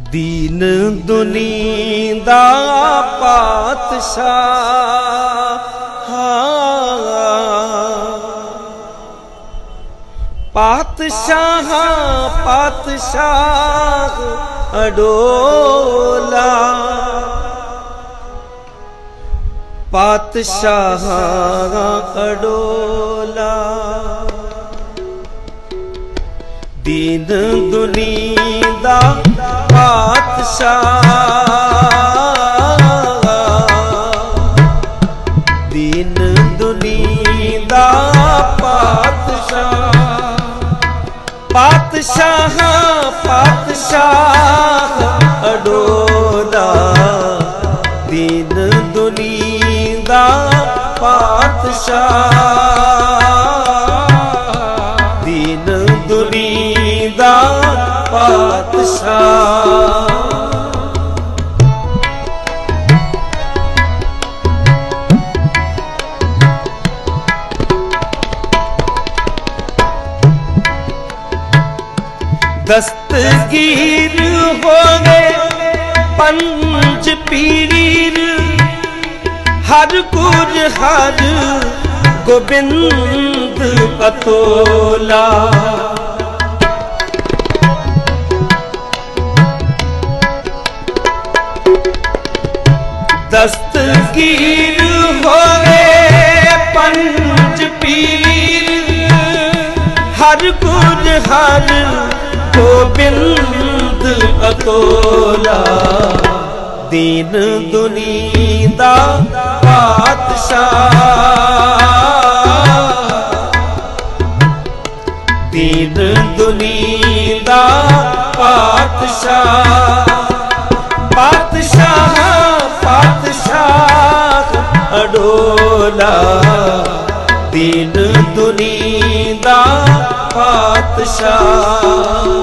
ਦੀਨ ਦੁਨੀ ਦਾ ਪਾਤਸ਼ਾਹ। ਪਾਤਸ਼ਾਹ ਪਾਤਸ਼ਾਹ ਅਡੋਲਾ। ਪਾਤਸ਼ਾਹ ਅਡੋਲਾ। ਦੀਨ ਦੁਨੀ ਦਾ ਪਾਤਸ਼ਾਹ ਦੀਨ ਦੁਨੀ ਦਾ ਪਾਤਸ਼ਾਹ ਪਾਤਸ਼ਾਹ ਪਾਤਸ਼ਾਹ ਅਡੋਲਾ ਦੀਨ ਦੁਨੀ ਦਾ ਪਾਤਸ਼ਾਹ ਪਾਤਸ਼ਾਹ ਦਸਤਗੀਰ ਹੋਵੇ ਪੰਜ ਪੀਰ ਹਰ ਗੁਰ ਹਰ ਗੋਬਿੰਦ ਅਤੋਲਾ ਦਸਤਗੀਰ ਹੋਵੇ, ਪੰਜ ਪੀਰ। ਹਰ ਗੁਰ ਹਰ ਗੋਬਿੰਦ ਅਤੋਲਾ। ਦੀਨ ਦੁਨੀ ਦਾ ਪਾਤਸ਼ਾਹ। ਦੀਨ ਦੁਨੀ ਦਾ ਪਾਤਸ਼ਾਹ ਪਾਤਸ਼ਾਹ। ਅਡੋਲਾ ਦੀਨ ਦੁਨੀ ਦਾ ਪਾਤਸ਼ਾਹ।